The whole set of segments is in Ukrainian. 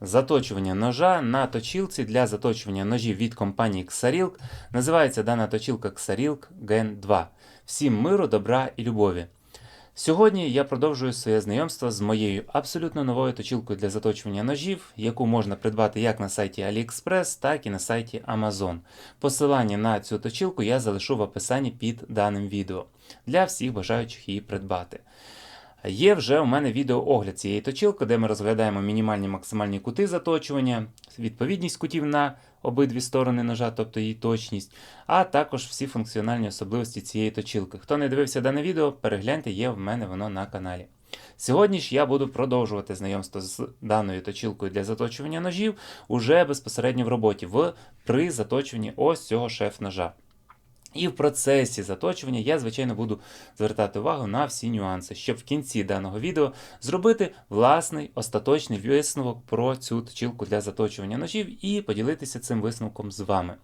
заточування ножа на точілці для заточування ножів від компанії Xarilk. Називається дана точілка Xarilk Gen 2. Всім миру, добра і любові. Сьогодні я продовжую своє знайомство з моєю абсолютно новою точілкою для заточування ножів, яку можна придбати як на сайті AliExpress, так і на сайті Amazon. Посилання на цю точілку я залишу в описанні під даним відео для всіх бажаючих її придбати. Є вже у мене відеоогляд цієї точилки, де ми розглядаємо мінімальні максимальні кути заточування, відповідність кутів на обидві сторони ножа, тобто її точність, а також всі функціональні особливості цієї точилки. Хто не дивився дане відео, перегляньте, є в мене воно на каналі. Сьогодні ж я буду продовжувати знайомство з даною точилкою для заточування ножів уже безпосередньо в роботі, в, при заточуванні ось цього шеф-ножа. І в процесі заточування я, звичайно, буду звертати увагу на всі нюанси, щоб в кінці даного відео зробити власний остаточний висновок про цю точилку для заточування ножів і поділитися цим висновком з вами.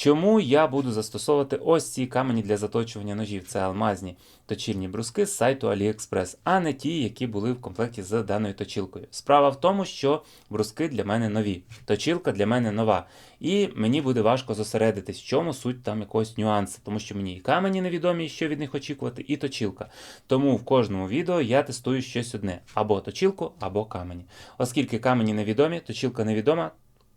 Чому я буду застосовувати ось ці камені для заточування ножів? Це алмазні точильні бруски з сайту AliExpress, а не ті, які були в комплекті з даною точилкою. Справа в тому, що бруски для мене нові, точилка для мене нова. І мені буде важко зосередитись, в чому суть там якогось нюансу, тому що мені і камені невідомі, що від них очікувати, і точилка. Тому в кожному відео я тестую щось одне: або точилку, або камені. Оскільки камені невідомі, точилка невідома.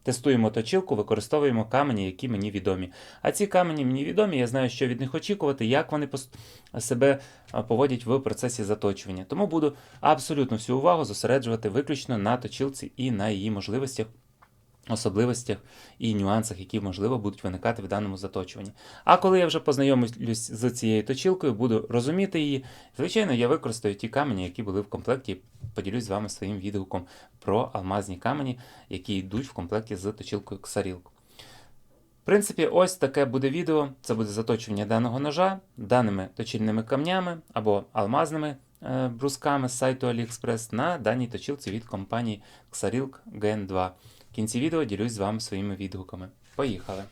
Тестуємо точилку, використовуємо камені, які мені відомі. А ці камені мені відомі, я знаю, що від них очікувати, як вони себе поводять в процесі заточування. Тому буду абсолютно всю увагу зосереджувати виключно на точилці і на її можливостях, особливостях і нюансах, які, можливо, будуть виникати в даному заточуванні. А коли я вже познайомлюсь з цією точилкою, буду розуміти її, звичайно, я використаю ті камені, які були в комплекті. Поділюсь з вами своїм відгуком про алмазні камені, які йдуть в комплекті з точилкою Xarilk. В принципі, ось таке буде відео. Це буде заточування даного ножа даними точильними камнями або алмазними е, брусками з сайту AliExpress на даній точилці від компанії Xarilk Gen 2. Кінці відео ділюсь з вами своїми відгуками. Поїхали!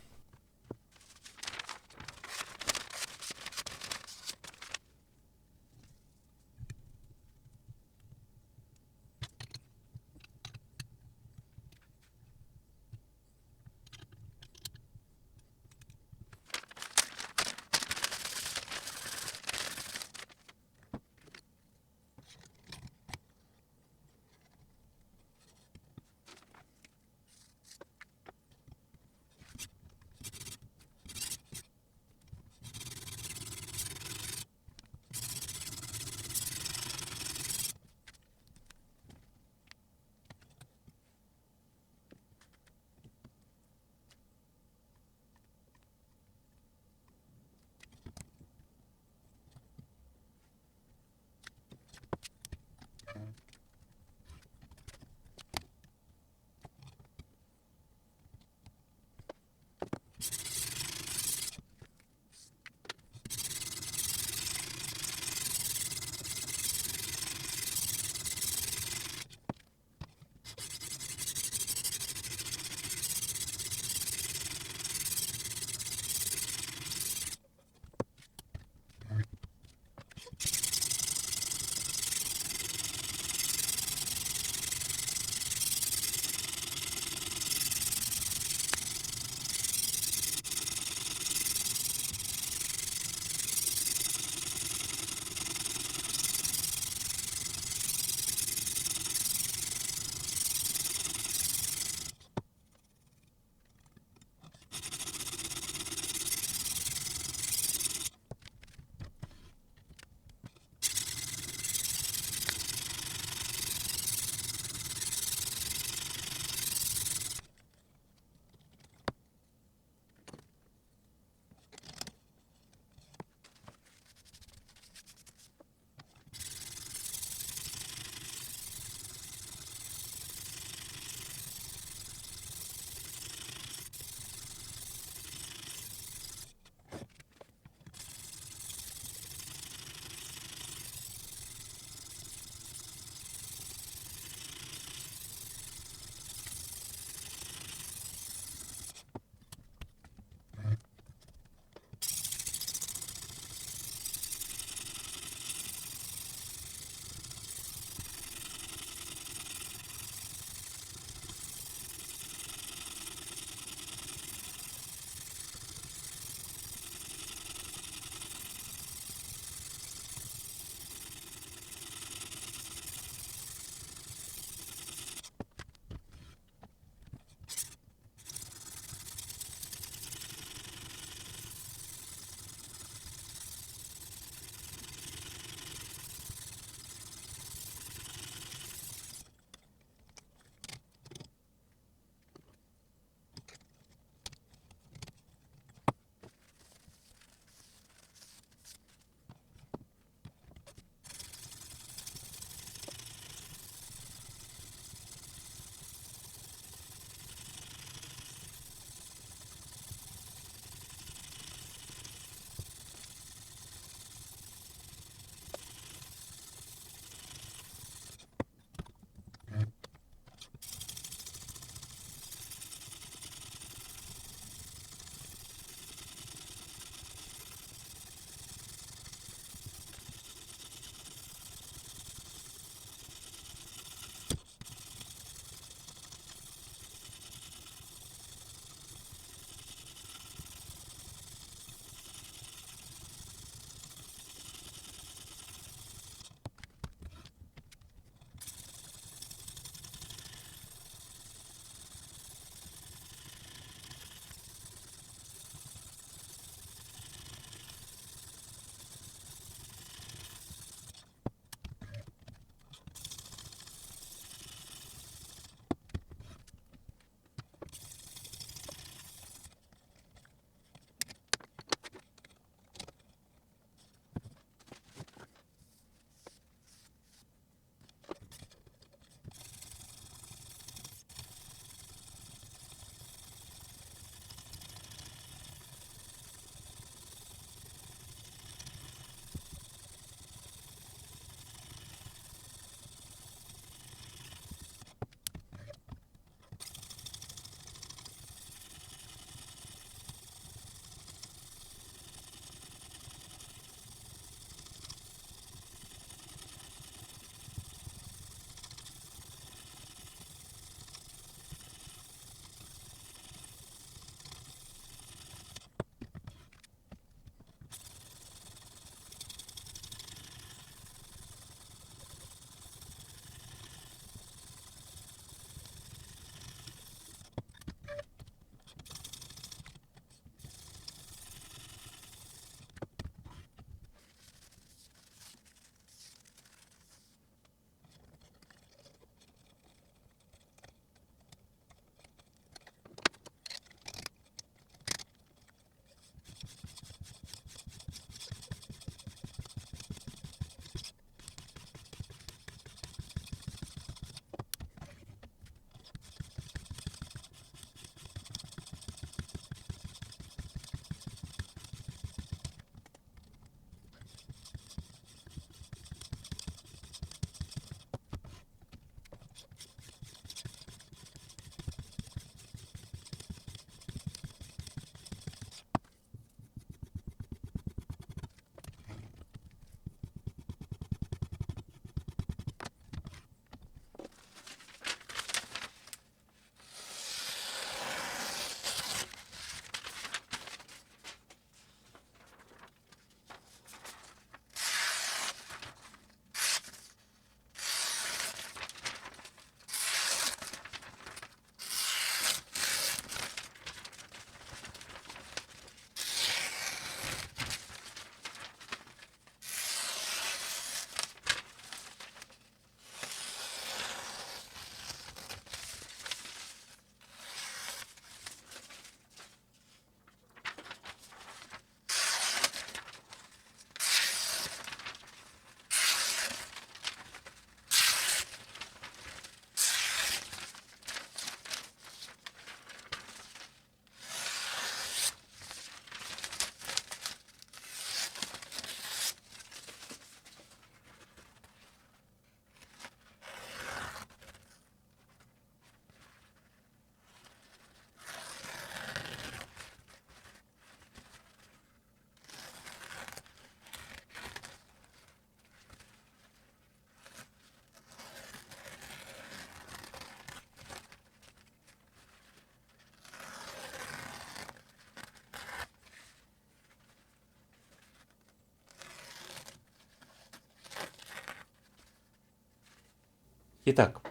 І так,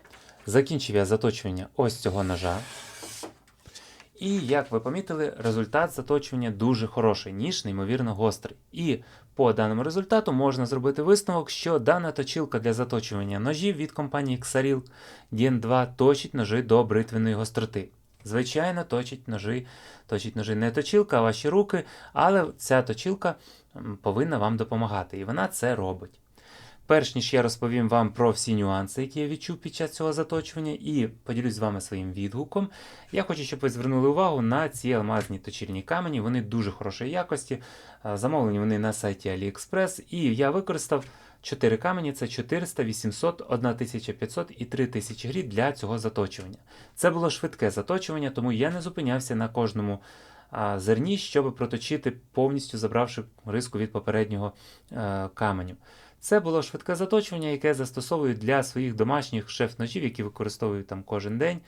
закінчив я заточування ось цього ножа. І як ви помітили, результат заточування дуже хороший, ніж неймовірно гострий. І по даному результату можна зробити висновок, що дана точилка для заточування ножів від компанії Xaril Gen 2 точить ножи до бритвеної гостроти. Звичайно, точить ножи, точить ножи не точилка, а ваші руки, але ця точилка повинна вам допомагати, і вона це робить. Перш ніж я розповім вам про всі нюанси, які я відчув під час цього заточування, і поділюсь з вами своїм відгуком, я хочу, щоб ви звернули увагу на ці алмазні точильні камені. Вони дуже хорошої якості. Замовлені вони на сайті AliExpress, і я використав 4 камені: це 400, 800, 1500 і 3000 грі для цього заточування. Це було швидке заточування, тому я не зупинявся на кожному зерні, щоб проточити, повністю забравши риску від попереднього е, каменю. Це було швидке заточування, яке застосовую для своїх домашніх шеф-ножів, які використовую там кожен день.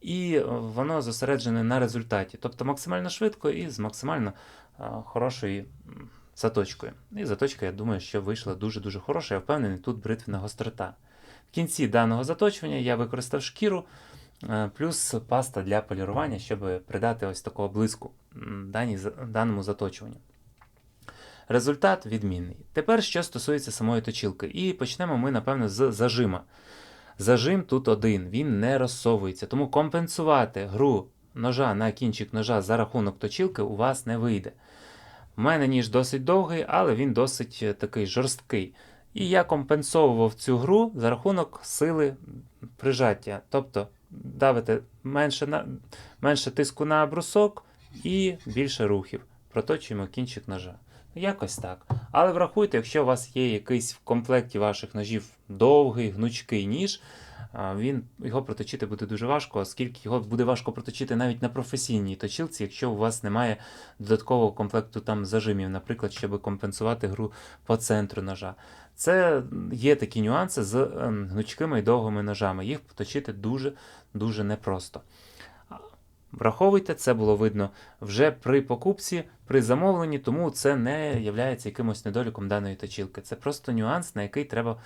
І е, воно зосереджене на результаті, тобто максимально швидко і з максимально е, хорошою заточкою. І заточка, я думаю, що вийшла дуже-дуже хороша. Я впевнений, тут бритвена гострота. В кінці даного заточування я використав шкіру е, плюс паста для полірування, щоб придати ось такого блиску даному заточуванню. Результат відмінний. Тепер що стосується самої точилки. І почнемо ми, напевно, з зажима. Зажим тут один, він не розсовується, тому компенсувати гру ножа на кінчик ножа за рахунок точилки у вас не вийде. У мене ніж досить довгий, але він досить е, такий жорсткий. І я компенсовував цю гру за рахунок сили прижаття. Тобто давите менше, на, менше тиску на брусок і більше рухів. Проточуємо кінчик ножа. Якось так. Але врахуйте, якщо у вас є якийсь в комплекті ваших ножів довгий, гнучкий ніж, він, його проточити буде дуже важко, оскільки його буде важко проточити навіть на професійній точилці, якщо у вас немає додаткового комплекту там зажимів, наприклад, щоб компенсувати гру по центру ножа. Це є такі нюанси з ем, гнучкими і довгими ножами. Їх точити дуже-дуже непросто. Враховуйте, це було видно вже при покупці, при замовленні, тому це не є якимось недоліком даної точилки. Це просто нюанс, на який треба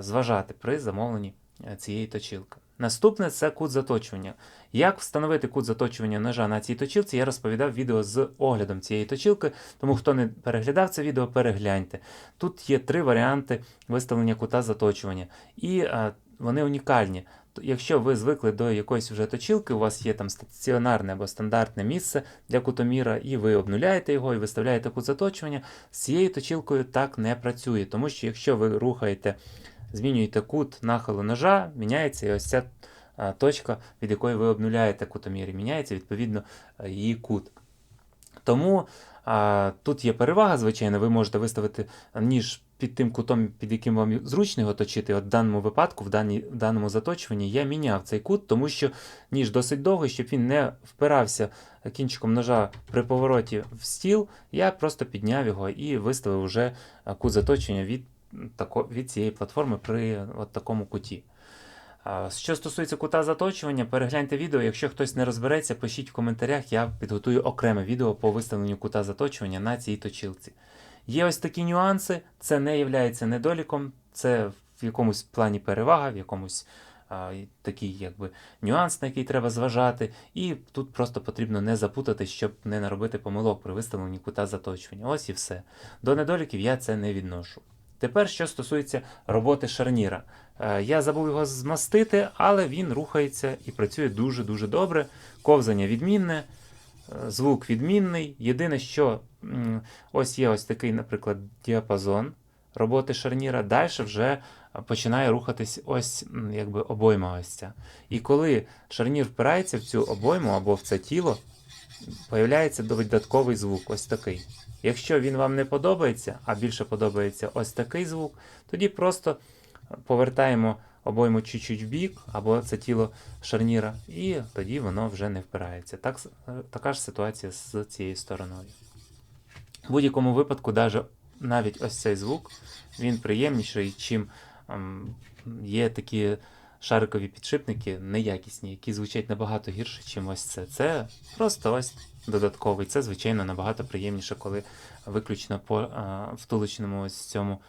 зважати при замовленні е, цієї точилки. Наступне це кут заточування. Як встановити кут заточування ножа на цій точилці, я розповідав відео з оглядом цієї точилки, тому хто не переглядав це відео, перегляньте. Тут є три варіанти виставлення кута заточування, і а, вони унікальні. Якщо ви звикли до якоїсь вже точилки, у вас є там стаціонарне або стандартне місце для кутоміра, і ви обнуляєте його і виставляєте кут заточування, з цією точилкою так не працює, тому що якщо ви рухаєте, змінюєте кут нахилу ножа, міняється і ось ця точка, від якої ви обнуляєте кутомір, і міняється відповідно її кут. Тому а, тут є перевага, звичайно, ви можете виставити ніж під тим кутом, під яким вам зручно його точити. От в даному випадку, в, даній, в даному заточуванні, я міняв цей кут, тому що ніж досить довгий, щоб він не впирався кінчиком ножа при повороті в стіл, я просто підняв його і виставив вже а, кут заточення від, тако, від цієї платформи при от такому куті. Що стосується кута заточування, перегляньте відео. Якщо хтось не розбереться, пишіть в коментарях, я підготую окреме відео по виставленню кута заточування на цій точилці. Є ось такі нюанси, це не є недоліком, це в якомусь плані перевага, в якомусь а, такий якби нюанс, на який треба зважати. І тут просто потрібно не запутатись, щоб не наробити помилок при виставленні кута заточування. Ось і все. До недоліків я це не відношу. Тепер, що стосується роботи шарніра. Е, Я забув його змастити, але він рухається і працює дуже-дуже добре. Ковзання відмінне, звук відмінний. Єдине, що ось є ось такий, наприклад, діапазон роботи шарніра. Далі вже починає рухатись ось якби обойма ось ця. І коли шарнір впирається в цю обойму або в це тіло, появляється додатковий звук, ось такий. Якщо він вам не подобається, а більше подобається ось такий звук, тоді просто повертаємо обойму чуть-чуть в або це тіло шарніра, і тоді воно вже не впирається. Так, е, така ж ситуація з цією стороною. В будь-якому випадку, навіть ось цей звук, він приємніший, чим ем, є такі шарикові підшипники неякісні, які звучать набагато гірше, чим ось це. Це просто ось додатковий. Це, звичайно, набагато приємніше, коли виключно по а, втулочному ось цьому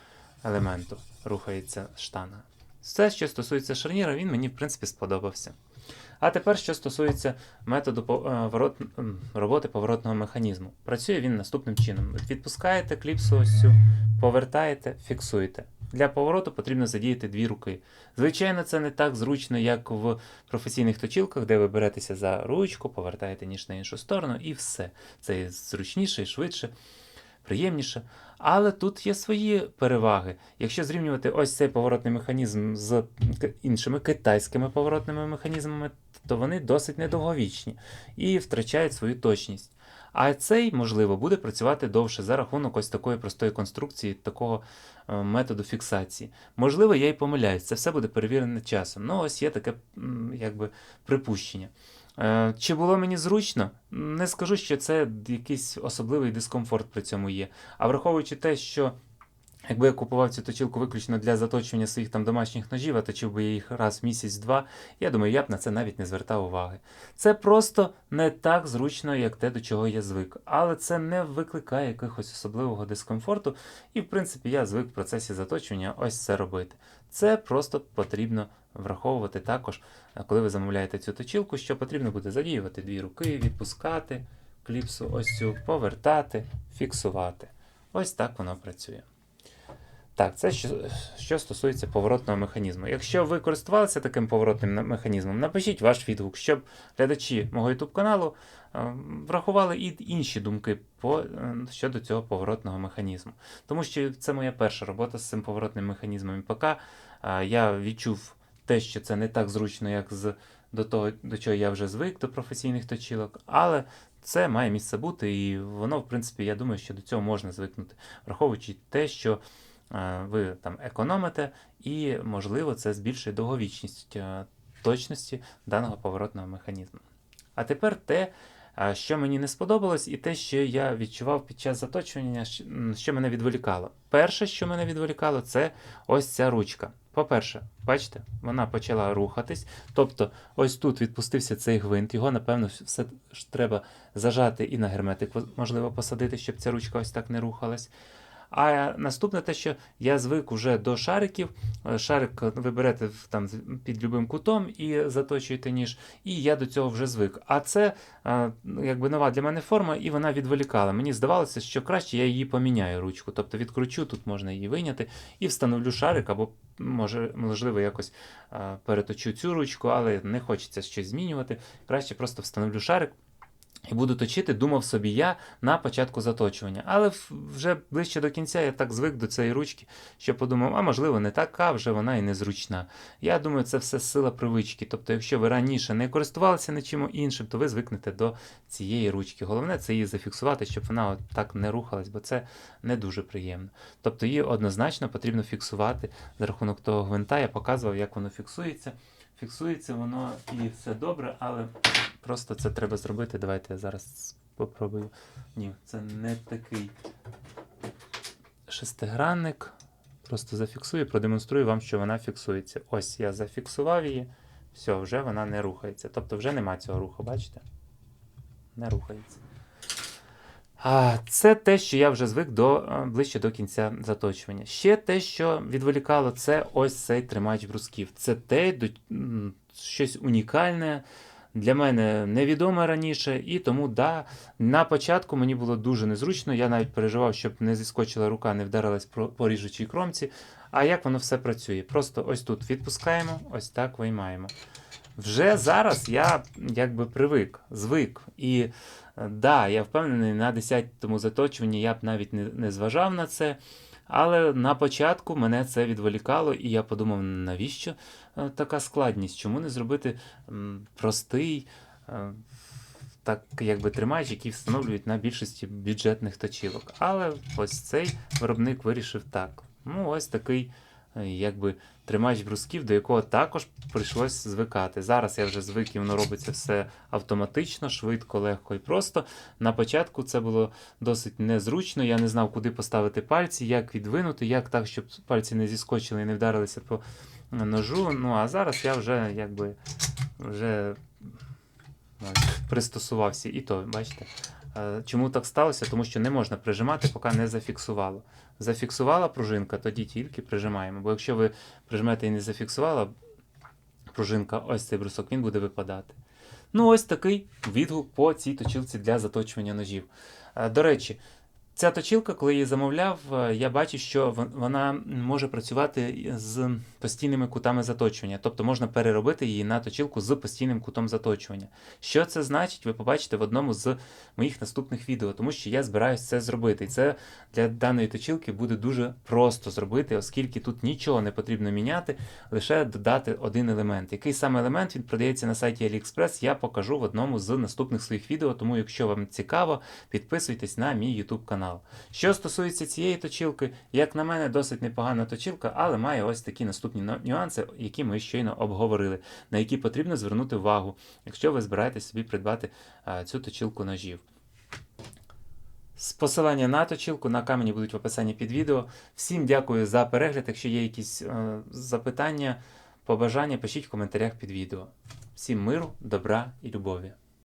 елементу рухається штанга. Все, що стосується шарніра, він мені, в принципі, сподобався. А тепер, що стосується методу по- е, роботи поворотного механізму. Працює він наступним чином: відпускаєте кліпсу ось цю, повертаєте, фіксуєте. Для повороту потрібно задіяти дві руки. Звичайно, це не так зручно, як в професійних точілках, де ви беретеся за ручку, повертаєте ніж на іншу сторону, і все. Це зручніше і швидше, приємніше. Але тут є свої переваги. Якщо зрівнювати ось цей поворотний механізм з іншими китайськими поворотними механізмами, то вони досить недовговічні і втрачають свою точність. А цей, можливо, буде працювати довше за рахунок ось такої простої конструкції, такого е, методу фіксації. Можливо, я й помиляюсь, це все буде перевірено часом. Ну, ось є таке якби припущення. Е, Чи було мені зручно? Не скажу, що це якийсь особливий дискомфорт при цьому є. А враховуючи те, що якби я купував цю точилку виключно для заточування своїх там домашніх ножів, а точив би я їх раз в місяць-два, я думаю, я б на це навіть не звертав уваги. Це просто не так зручно, як те, до чого я звик. Але це не викликає якогось особливого дискомфорту. І, в принципі, я звик в процесі заточування ось це робити. Це просто потрібно враховувати також, е, коли ви замовляєте цю точілку, що потрібно буде задіювати дві руки, відпускати кліпсу, ось цю, повертати, фіксувати. Ось так воно працює. Так, це що, що стосується поворотного механізму. Якщо ви користувалися таким поворотним механізмом, напишіть ваш відгук, щоб глядачі мого YouTube каналу е, врахували і інші думки по, е, щодо цього поворотного механізму. Тому що це моя перша робота з цим поворотним механізмом. Поки е, я відчув те, що це не так зручно, як з до того, до чого я вже звик до професійних точілок, але це має місце бути, і воно, в принципі, я думаю, що до цього можна звикнути, враховуючи те, що ви там економите, і, можливо, це збільшує довговічність е, точності даного поворотного механізму. А тепер те, е, що мені не сподобалось, і те, що я відчував під час заточування, що мене відволікало. Перше, що мене відволікало, це ось ця ручка. По-перше, бачите, вона почала рухатись. Тобто, ось тут відпустився цей гвинт, його, напевно, все ж треба зажати і на герметик, можливо, посадити, щоб ця ручка ось так не рухалась. А наступне те, що я звик уже до шариків. Е, Шарик ви берете там під любим кутом і заточуєте ніж, і я до цього вже звик. А це е, якби нова для мене форма, і вона відволікала. Мені здавалося, що краще я її поміняю ручку. Тобто відкручу, тут можна її виняти і встановлю шарик, або може, можливо, якось е, переточу цю ручку, але не хочеться щось змінювати. Краще просто встановлю шарик. І буду точити, думав собі я на початку заточування. Але вже ближче до кінця я так звик до цієї ручки, що подумав, а можливо, не така, вже вона і незручна. Я думаю, це все сила привички. Тобто, якщо ви раніше не користувалися нічим іншим, то ви звикнете до цієї ручки. Головне це її зафіксувати, щоб вона от так не рухалась, бо це не дуже приємно. Тобто її однозначно потрібно фіксувати за рахунок того гвинта. Я показував, як воно фіксується. Фіксується воно і все добре, але просто це треба зробити. Давайте я зараз попробую. Ні, це не такий шестигранник. Просто зафіксую, продемонструю вам, що вона фіксується. Ось я зафіксував її. Все, вже вона не рухається. Тобто вже нема цього руху, бачите? Не рухається. Це те, що я вже звик до, е, ближче до кінця заточування. Ще те, що відволікало, це ось цей тримач брусків. Це те, щось унікальне, для мене невідоме раніше, і тому да, на початку мені було дуже незручно. Я навіть переживав, щоб не зіскочила рука, не вдарилась по ріжучій кромці. А як воно все працює? Просто ось тут відпускаємо, ось так виймаємо. Вже зараз я якби привик, звик. І е, да, я впевнений, на 10-му заточуванні я б навіть не, не зважав на це. Але на початку мене це відволікало, і я подумав, навіщо е, така складність? Чому не зробити простий е, так, якби тримач, який встановлюють на більшості бюджетних точілок. Але ось цей виробник вирішив так. Ну, ось такий якби тримач брусків, до якого також прийшлось звикати. Зараз я вже звик і воно робиться все автоматично, швидко, легко і просто. На початку це було досить незручно. Я не знав, куди поставити пальці, як відвинути, як так, щоб пальці не зіскочили і не вдарилися по ножу. Ну а зараз я вже якби вже пристосувався. І то, бачите, Е, Чому так сталося? Тому що не можна прижимати, поки не зафіксувало. Зафіксувала пружинка, тоді тільки прижимаємо. Бо якщо ви прижмете і не зафіксувала пружинка, ось цей брусок, він буде випадати. Ну, ось такий відгук по цій точилці для заточування ножів. Е, До речі, ця точилка, коли її замовляв, е, я бачив, що вона може працювати з постійними кутами заточування. Тобто можна переробити її на точилку з постійним кутом заточування. Що це значить, ви побачите в одному з моїх наступних відео, тому що я збираюся це зробити. І це для даної точилки буде дуже просто зробити, оскільки тут нічого не потрібно міняти, лише додати один елемент. Який саме елемент він продається на сайті AliExpress, я покажу в одному з наступних своїх відео. Тому, якщо вам цікаво, підписуйтесь на мій YouTube канал. Що стосується цієї точилки, як на мене, досить непогана точилка, але має ось такі наступні нюанси, які ми щойно обговорили, на які потрібно звернути увагу, якщо ви збираєтесь собі придбати цю точилку ножів. З посилання на точилку на камені будуть в описанні під відео. Всім дякую за перегляд. Якщо є якісь е, запитання, побажання, пишіть в коментарях під відео. Всім миру, добра і любові.